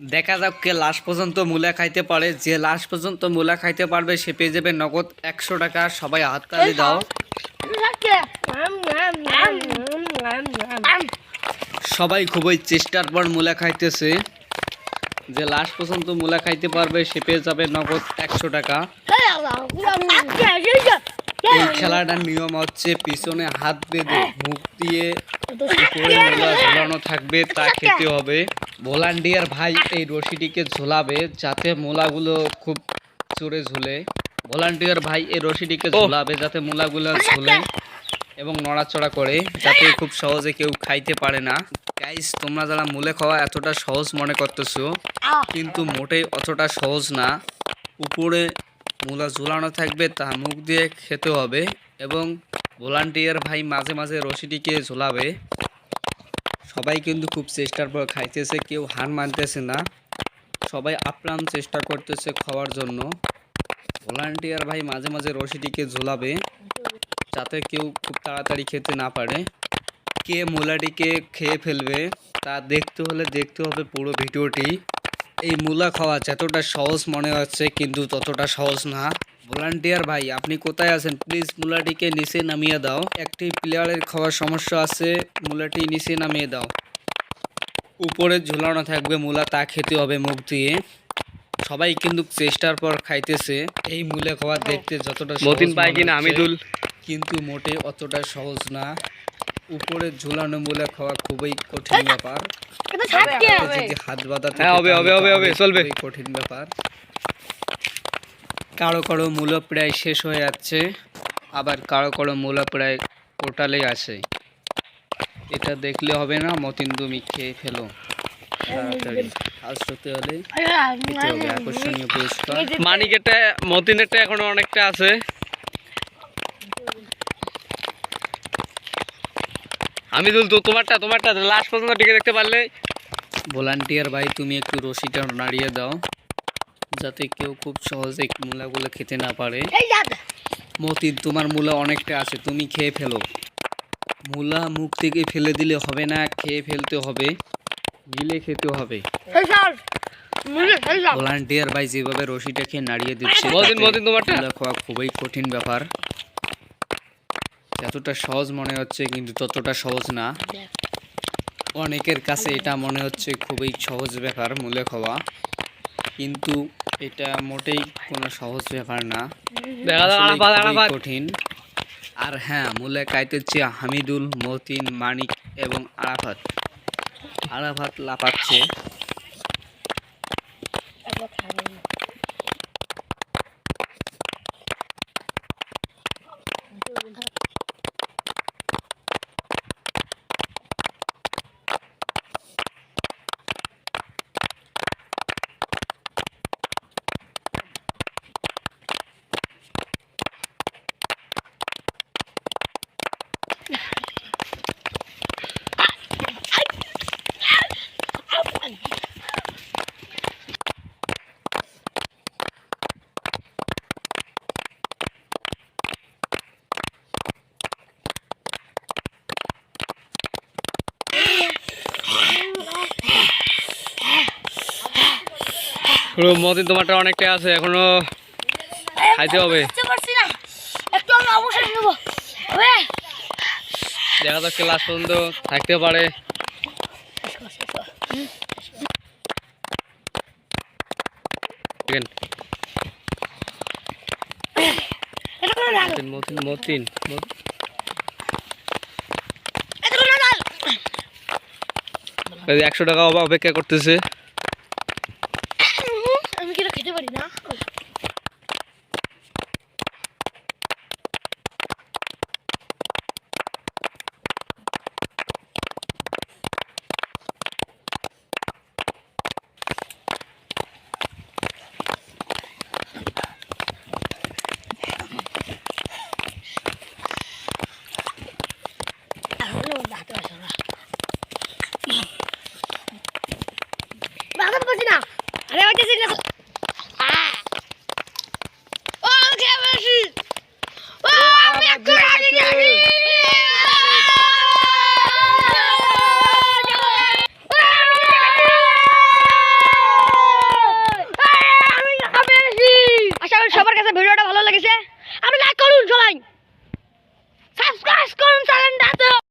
দেখা যাক কে লাস্ট পর্যন্ত মূলা খাইতে পারে। যে লাস্ট পর্যন্ত মূলা খাইতে পারবে সে পেয়ে যাবে নগদ একশো টাকা। সবাই হাততালি দাও। সবাই খুবই চেষ্টার পর মূলা খাইতেছে। যে লাস্ট পর্যন্ত মূলা খাইতে পারবে সে পেয়ে যাবে নগদ একশো টাকা। এই খেলাটার নিয়ম হচ্ছে পিছনে হাত বেঁধে মুখ দিয়ে উপরে মূলা ঝোলানো থাকবে তা খেতে হবে। ভলান্টিয়ার ভাই এই রশিটিকে ঝোলাবে যাতে মূলাগুলো খুব জোরে ঝুলে। ভলান্টিয়ার ভাই এই রশিটিকে ঝোলাবে যাতে মূলাগুলো ঝুলে এবং নড়াচড়া করে যাতে খুব সহজে কেউ খাইতে পারে না। গাইস তোমরা যারা মূলে খাওয়া এতটা সহজ মনে করতেছো কিন্তু মোটেই অতটা সহজ না। উপরে মূলা ঝুলানো থাকবে তা মুখ দিয়ে খেতে হবে এবং ভলান্টিয়ার ভাই মাঝে মাঝে রশিটিকে ঝোলাবে। সবাই কিন্তু খুব চেষ্টার পর খাইতেছে, কেউ হার মানতেছে না। সবাই আপ্রাণ চেষ্টা করতেছে খাওয়ার জন্য। ভলান্টিয়ার ভাই মাঝে মাঝে রশিটিকে ঝোলাবে, যাতে কেউ খুব তাড়াতাড়ি খেতে না পারে। কে মূলাটিকে খেয়ে ফেলবে, তা দেখতে হলে দেখতে হবে পুরো ভিডিওটি। এই মূলা খাওয়া যতটা সহজ মনে হচ্ছে, কিন্তু ততটা সহজ না। ভলান্টিয়ার ভাই আপনি কোথায় আছেন? প্লিজ মূলাটিকে নিচে নামিয়ে দাও। একটি প্লেয়ারের খাওয়ার সমস্যা আছে মূলাটি নিচে নামিয়ে দাও। উপরে ঝুলানো থাকবে মূলা তা খেতে হবে মুখ দিয়ে। সবাই কিন্তু চেষ্টার পর খাইতেছে। এই মূলে খাওয়া দেখতে যতটা মতিন পাই কিনা আমিদুল। কিন্তু মোটে অতটা সহজ না। উপরে ঝুলানো মূলে খাওয়া খুবই কঠিন ব্যাপার। হাত বাঁধা হ্যাঁ, হবে, হবে, হবে, হবে, চলবে। কঠিন ব্যাপার। কারও কারও মূল্য প্রায় শেষ হয়ে যাচ্ছে আবার কারও কারও মূল্য প্রায় টোটালেই আছে। এটা দেখলে হবে না মতিন তুমি খেয়ে ফেলো। তাড়াতাড়ি ফার্স্ট হতে হলে আকর্ষণীয় পুরস্কার। মানিকেরটা মতিনেরটা এখনও অনেকটা আছে। তো তোমারটা তোমারটা লাস্ট পর্যন্ত টিকে দেখতে পারলে। ভলান্টিয়ার ভাই তুমি একটু রশিটা নাড়িয়ে দাও। যাতে কেউ খুব সহজে মূলাগুলো খেতে না পারে। মতিন তোমার মূলা অনেকটা আছে তুমি খেয়ে ফেলো। মূলা মুখ থেকে ফেলে দিলে হবে না খেয়ে ফেলতে হবে গিলে খেতে হবে। ভলান্টিয়ার ভাই যেভাবে রশিটাকে নাড়িয়ে দিচ্ছে মূলা খাওয়া খুবই কঠিন ব্যাপার। যতটা সহজ মনে হচ্ছে কিন্তু ততটা সহজ না। অনেকের কাছে এটা মনে হচ্ছে খুবই সহজ ব্যাপার মূলে খাওয়া কিন্তু এটা মোটেই কোনো সহজ ব্যাপার না। কঠিন। আর হ্যাঁ মূলে কাইতেছে হামিদুল মতিন মানিক এবং আরাফাত। আরাফাত লাপাচ্ছে পুরো মতিন তোমারটা অনেকটা আছে এখনও খাইতে হবে। দেখা যাচ্ছে লাস্ট পর্যন্ত থাকতে পারে। মতিন একশো টাকা অপেক্ষা করতেছে।